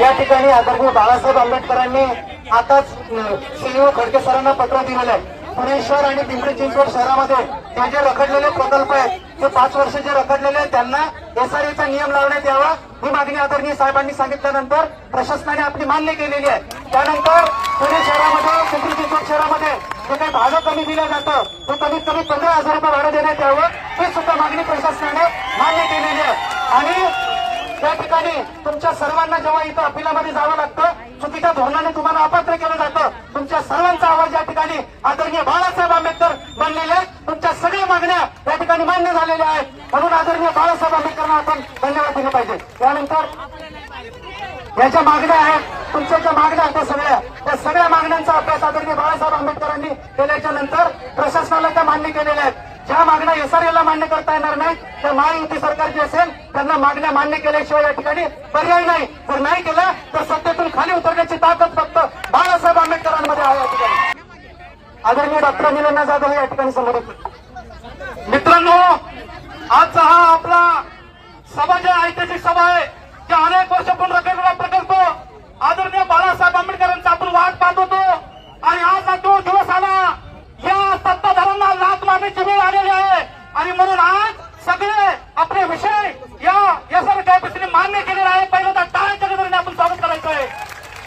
या ठिकाणी आदरणीय बाळासाहेब आंबेडकरांनी आताच सीईओ खडके सरांना पत्र दिलेलं आहे. पुणे शहर आणि पिंपरी चिंचवड शहरामध्ये हे जे रखडलेले प्रकल्प आहेत ते पाच वर्ष जे रखडलेले आहेत त्यांना एसआरएचा नियम लावण्यात यावा ही मागणी आदरणीय साहेबांनी सांगितल्यानंतर प्रशासनाने आपली मान्य केलेली आहे. त्यानंतर पुणे शहरामध्ये पिंपरी चिंचवड शहरामध्ये जे काही भाडं कमी दिलं जातं ते कमीत कमी पंधरा हजार रुपये भाडं देण्यात यावं ही सुद्धा मागणी प्रशासनाने मान्य केलेली आहे. आणि त्या ठिकाणी तुमच्या सर्वांना जेव्हा इथं अपिलामध्ये जावं लागतं चुकीच्या धोरणाने तुम्हाला अपात्र केलं जातं. तुमच्या सर्वांचा आवाज या ठिकाणी आदरणीय बाळासाहेब आंबेडकर बनलेले आहेत. तुमच्या सगळ्या मागण्या या ठिकाणी मान्य झालेल्या आहेत. म्हणून आदरणीय बाळासाहेब आंबेडकरांना आपण धन्यवाद दिले पाहिजे. त्यानंतर या मागण्या आहेत तुमच्या ज्या मागण्या आहेत त्या सगळ्या त्या सगळ्या मागण्यांचा अभ्यास आदरणीय बाळासाहेब आंबेडकरांनी केल्याच्यानंतर प्रशासनाला त्या मान्य केलेल्या आहेत. ज्या मागण्या एसआरएला मान्य करता येणार नाही त्या महायुती सरकारची असेल त्यांना मागण्या मान्य केल्याशिवाय या ठिकाणी पर्याय नाही. जर नाही केलं तर सत्तेतून खाली उतरण्याची ताकद फक्त बाळासाहेब आंबेडकरांमध्ये आहे या ठिकाणी. आदरणीय डॉक्टर अनिल जाधव या ठिकाणी समोर मित्रांनो आजचा हा आपला सभा जी ऐतिहासिक सभा आहे त्या अनेक वर्ष रखडलेला प्रकल्प आदरणीय बाळासाहेब आंबेडकरांचा आपण वाट पाहत होतो आणि आज हा तो दिवस आला या सत्ताधाऱ्यांना लाच मारण्याची वेळ आलेली आहे आणि म्हणून आज सगळे आपले विषय या या सर्व कॅपॅसिटी मान्य केलेला आहे पहिलं तर टाळ्याच्या गजराने आपण स्वागत करायचं आहे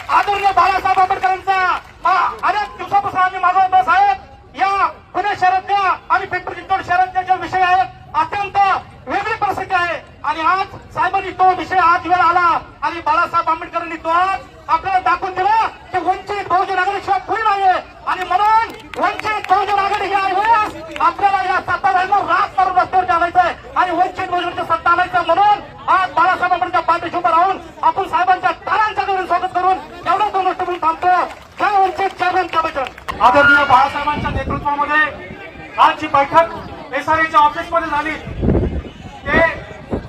आदरणीय बाळासाहेब आंबेडकरांचा हा अनेक दिवसापासून आम्ही मागवत होतो साहेब या पुणे शहरातल्या आणि पिंपरी चिंचवड शहरातले जे विषय आहेत अत्यंत वेगळी परिस्थिती आहे आणि आज साहेबांनी तो विषय आज वेळ आला आणि बाळासाहेब आंबेडकरांनी तो आज आपल्याला दाखवून दिला की वंचित बहुजन आघाडीशिवाय कोणी नाहीये आणि म्हणून वंचित बहुजन आघाडी ही आहे आपल्याला या सत्ताधाऱ्यांना राग करून रस्त्यावर चालायचं आहे आणि वंचित बहुजनची सत्ता आणायचं म्हणून आज बाळासाहेब आंबेडकर पाठीशी उभं राहून आपण साहेबांच्या टाळांच्या घरून स्वागत करून एवढं दोन गोष्ट म्हणून थांबतो जय वंचित जय वंचित बचन आदरणीय बाळासाहेबांच्या नेतृत्वामध्ये आज जी बैठक एसआरएच्या ऑफिसमध्ये झाली ते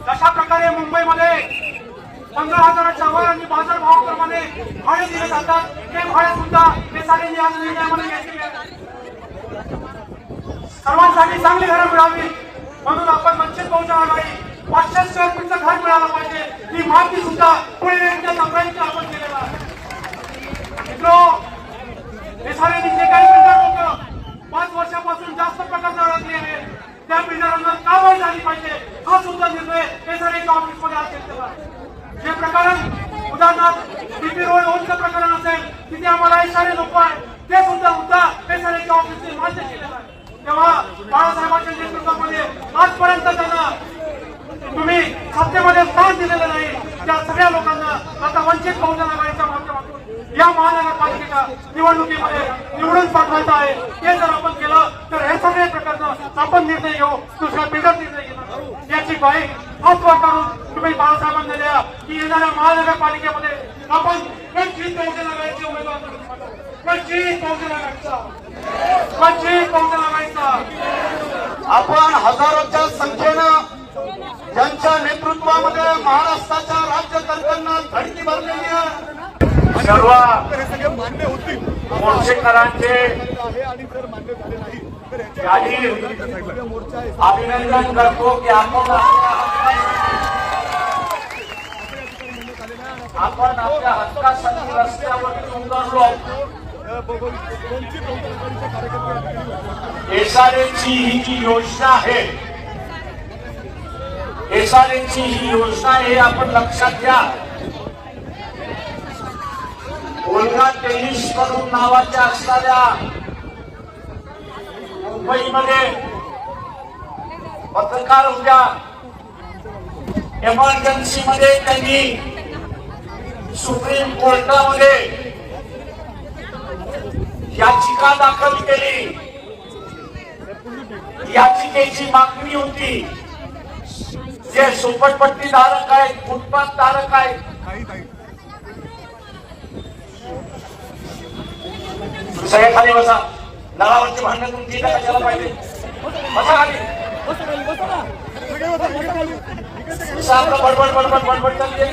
जशा प्रकारे मुंबईमध्ये पंधरा हजाराच्या वर आणि बाजारभावाप्रमाणे भाडे दिले जातात ते भाडे सुद्धा एसआरएने आज निर्णयामध्ये सर्वांसाठी चांगली घरं मिळावी म्हणून आपण वंचित बहुजन आघाडी पाचशे स्क्वेअर फीटचं घर मिळालं पाहिजे ही मागणी सुद्धा पुढे नेण्याचा प्रयत्न आपण केलेला आहे. मित्रो एसआरएने जे काही बिल्डर लोक पाच वर्षापासून जास्त प्रकारचे अडकले आहे त्या बिल्डरांवर कारवाई झाली पाहिजे? हा सुद्धा निर्णय एसआरएच्या ऑफिसमध्ये आज घेतलेला आहे. जे प्रकरण उदाहरणार्थ बीपी रोड होमचं प्रकरण असेल तिथे आम्हाला एसआरए नको आहे. ते सुद्धा मुद्दा एसआरएच्या ऑफिसने मान्य केलेला आहे. तेव्हा बाळासाहेबांच्या नेतृत्वामध्ये आजपर्यंत त्यांना तुम्ही सत्तेमध्ये स्थान दिलेलं नाही. त्या सगळ्या लोकांना आता वंचित बहुजन आघाडीच्या माध्यमातून या महानगरपालिकेच्या निवडणुकीमध्ये निवडून पाठवायचं आहे ते जर आपण केलं तर हे सगळे प्रकरण आपण निर्णय घेऊ दुसरा बिगर निर्णय घेणार. याची ग्वाही हातवर करून तुम्ही बाळासाहेबांना द्या की येणाऱ्या महानगरपालिकेमध्ये आपण पंचवीस बहुजन लागायचे उमेदवार पंचवीस पाठवू. लागायचा पंचवीस आघाडीचा लागायचा आपण हजारोच्या संख्येनं ज्यांच्या नेतृत्वामध्ये महाराष्ट्राच्या राज्यकर्त्यांना धडकी भरलेली आहे सर्व हे मान्य होतील मोर्चेकरांचे आणि जर मान्य झाले नाही तर मोर्चा अभिनंदन करतो की आपण आपण आपल्या हक्कासाठी रस्त्यावरती उतरलो. एसआरएची ही जी योजना आहे एसआरएची ही योजना आहे आपण लक्षात घ्या ओल्गा टेनिस करून नावाच्या असणाऱ्या मुंबईमध्ये पत्रकार होत्या. एमर्जन्सी मध्ये त्यांनी सुप्रीम कोर्टामध्ये याचिका दाखल केली. याचिकेची मागणी होती. जे सुपटपट्टी धारक आहेत फुटपाथ धारक आहेत काही काही सगळे खाली बसा. नळावरची भांडणं तुमची इथं कशाला पाहिजे? बसा खाली. आपलं बडबड बडबड बडबड चालते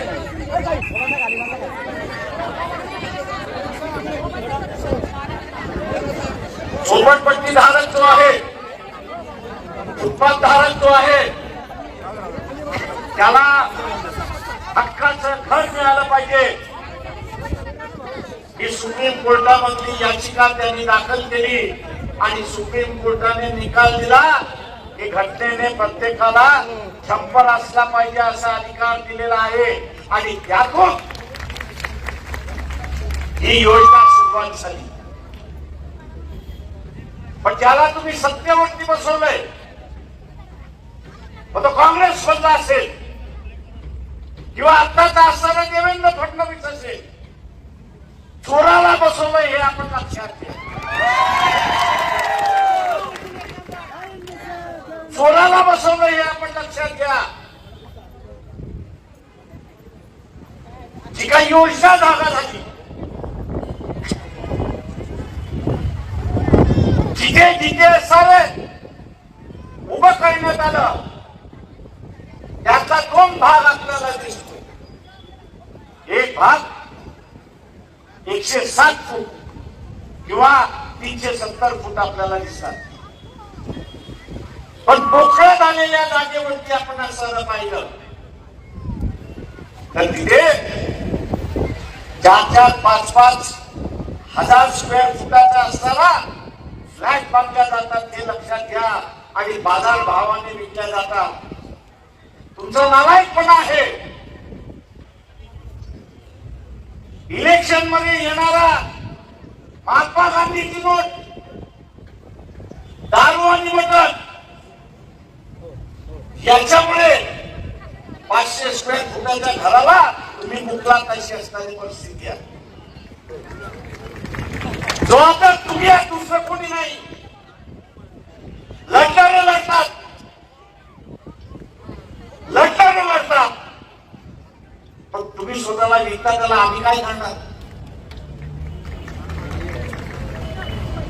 झोपडपट्टी धारक जो आहे. उत्पाद धारक जो आहे. त्याला हक्काचं घर मिळालं पाहिजे. सुप्रीम कोर्टामधली याचिका त्यांनी दाखल केली आणि सुप्रीम कोर्टाने निकाल दिला की घटनेने प्रत्येकाला छप्पर असला पाहिजे असा अधिकार दिलेला आहे. आणि त्यातून ही योजना सुरुवात झाली. पण ज्याला तुम्ही सत्तेवरती बसवलंय मग तो काँग्रेस मधला असेल किंवा आत्ताचा असणारा देवेंद्र फडणवीस असेल चोराला बसवलंय हे आपण लक्षात घ्या. चोराला बसवलंय हे आपण लक्षात घ्या. जी काही योजना जागा झाली जिथे जिथे सारे उभं करण्यात आलं त्याचा दोन भाग आपल्याला दिसतो एक भाग एकशे सात फूट किंवा तीनशे सत्तर फूट आपल्याला दिसतात. पण मोकळ्या झालेल्या जागेवरती आपण असं पाहिलं. तर तिथे चार चार पाच पाच हजार स्क्वेअर फुटाचा असताना फ्लॅट बांधल्या जातात ते लक्षात घ्या आणि बाजार भावाने विकल्या जातात. तुमचं नालायकपणा आहे. इलेक्शनमध्ये येणारा महात्मा गांधीची नोट. दारू आणि मटण. याच्यामुळे पाचशे स्क्वेअर फुटाच्या घराला तुम्ही मुकलात अशी असणारी परिस्थिती आहे. जबाबदार तुम्ही दुसरं कोणी नाही. लढणारे लढतात लढणारे लढतात पण तुम्ही स्वतःला विकता त्याला आम्ही काय करणार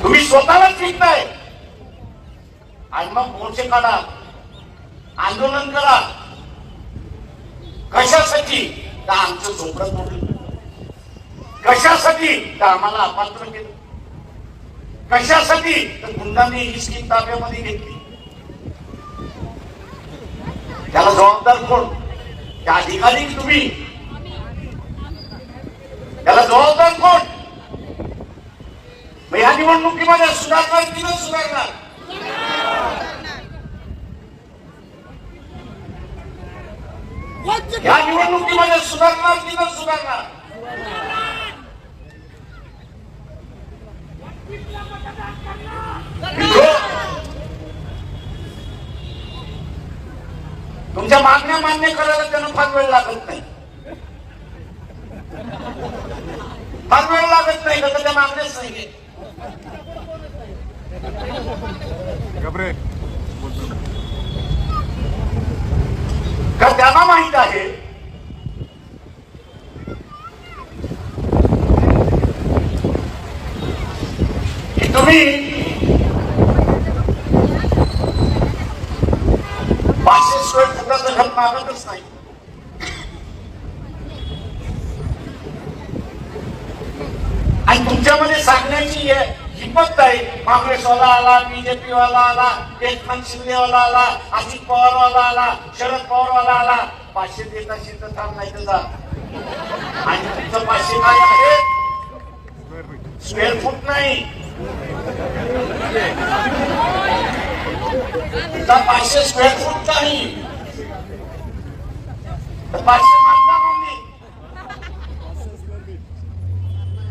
तुम्ही स्वतःलाच विकताय. आणि मग मोर्चे काढा आंदोलन करा. कशासाठी? तर आमचं झोपडं तोडलं. कशासाठी? तर आम्हाला अपात्र केलं. कशासाठी? तर गुंडांनी ही स्कीम ताब्यामध्ये घेतली. त्याला जबाबदार कोण? त्या अधिकारी तुम्ही. त्याला जबाबदार कोण? मग या निवडणुकीमध्ये सुधारणार की न सुधारणार? या निवडणुकीमध्ये सुधारणार की न सुधारणार? तुमच्या मागण्या मान्य करायला त्यांना फार वेळ लागत नाही. फार वेळ लागत नाही त्या मागण्याच नाही. का त्यांना माहीत आहे की तुम्ही पाचशे फुटाचं घर मागतच नाही आणि तुमच्यामध्ये सांगण्याची हे हिंमत नाही काँग्रेसवाला आला बीजेपी वाला आला एकनाथ शिंदेवाला आला अजित पवारवाला आला शरद पवारवाला आला. पाचशे देत असेल तर थांब नाही जा आणि तुमचं पाचशे काय आहे. स्क्वेअर फूट नाही. तुमचा पाचशे स्क्वेअर फूट नाही. तर पाचशे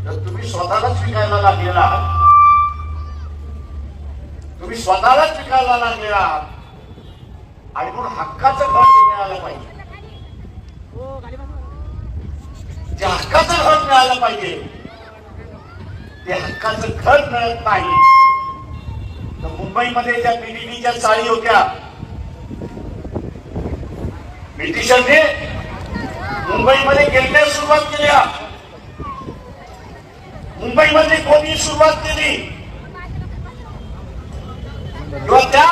तर तुम्ही स्वतःलाच विकायला लागलेला आहात. स्वतःलाच चिकायला लागलेला आहात. आणि म्हणून हक्काचं घर मिळालं पाहिजे. जे हक्काचं घर मिळालं पाहिजे ते हक्काचं घर मिळत नाही. तर मुंबईमध्ये ज्या पीडीपीच्या चाळी होत्या. ब्रिटिशांनी मुंबईमध्ये गिरण्यास सुरुवात केल्या. मुंबईमध्ये कोणी सुरुवात केली? किंवा त्या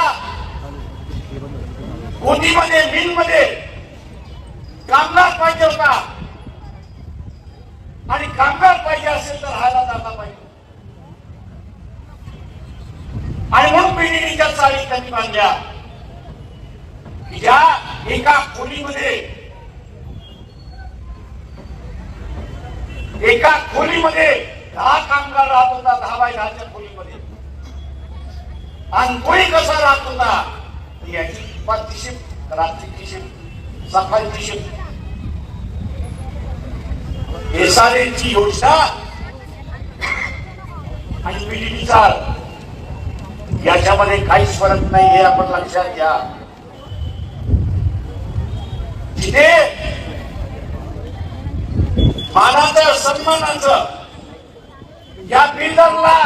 कोणीमध्ये मिलमध्ये कामगार पाहिजे होता. आणि कामगार पाहिजे असेल तर राहायला जागा पाहिजे. आणि म्हणून पिढीच्या चाळी त्यांनी बांधल्या. या एका खोलीमध्ये एका खोलीमध्ये दहा कामगार राहत होता दहा बाय दहाच्या खोलीमध्ये. आणि कोणी कसा राहत होता याची दुपारची शिफ्ट रात्रीची शिफ्ट सकाळची शिफ्ट. एसआरएची योजना आणि विचार याच्यामध्ये काहीच फरक नाही हे आपण लक्षात घ्या. तिथे मानाचं सन्मानाचं या बिल्डरला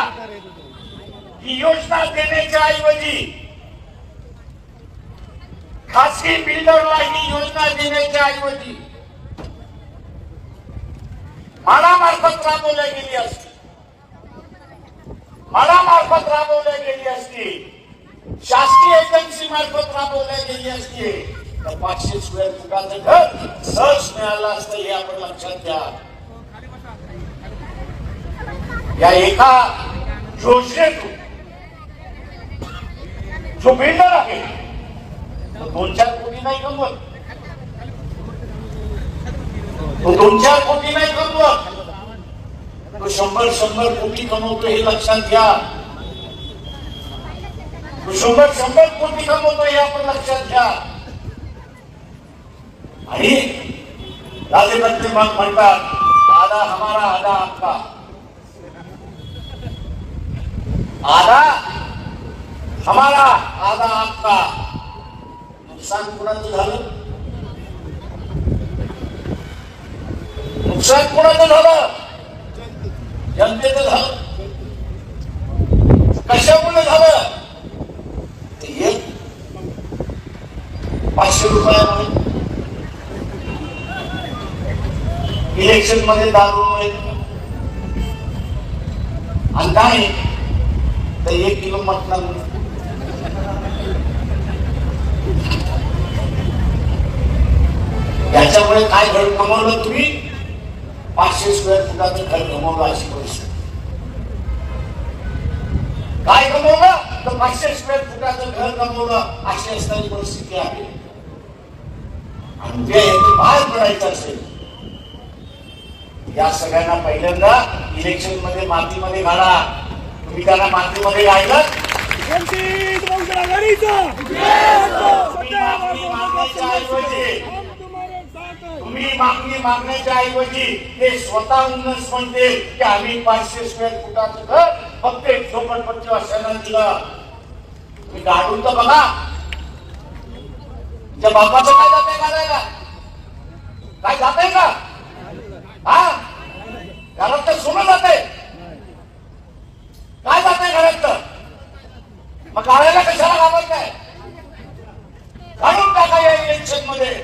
ही योजना देण्याच्या ऐवजी खासगी बिल्डरला ही योजना देण्याच्या ऐवजी मला मार्फत राबवल्या गेली असती. मला मार्फत राबवल्या गेली असती. शासकीय एजन्सी मार्फत राबवल्या गेली असती. तर पाचशे स्क्वेअर फुटाचं घर सहज मिळालं असतं हे आपण लक्षात घ्या. या एका योजनेतून जो बिल्डर आहे दोन चार कोटी नाही कमवत. तो दोन चार कोटी नाही कमवत. तो शंभर शंभर कोटी कमवतो हे लक्षात घ्या. तो शंभर शंभर कोटी कमवतो हे आपण लक्षात घ्या. आणि राजेपत्नी मग म्हणतात आधा हमारा आधा आपका. आधा हमारा आधा आपका नुकसान कुणाचं झालं? नुकसान कुणाचं झालं? जनतेचं झालं. कशामुळे झालं? ते एक पाचशे रुपयामुळे इलेक्शनमध्ये दारूमुळे आणि काय? तर एक किलो मटणामुळे याच्यामुळे काय घर कमवलं तुम्ही? पाचशे स्क्वेअर फुटाचं घर कमवलं अशी परिस्थिती. काय कमवलं? तर पाचशे स्क्वेअर फुटाचं घर कमवलं अशी असणारी परिस्थिती आहे. आणि उद्या यांनी बाहेर पडायचं असेल या सगळ्यांना पहिल्यांदा इलेक्शनमध्ये मातीमध्ये घाला. तुम्ही त्यांना मातीमध्ये मागणी मागण्याच्या ऐवजी. तुम्ही मागणी मागण्याच्या ऐवजी ते स्वतःहूनच म्हणते की आम्ही पाचशे स्क्वेअर फुटाचं घर फक्त एक झोपडपट्टी वाशांना दिलं. तुम्ही गाडून तर बघा. त्या बापाचं काय जाते काढायला काय जाते का? हा? घरात तर सोनं जाते काय जाते घरात तर? मग काढायला कशाला घाबरत काय काढून टाका या इलेक्शनमध्ये.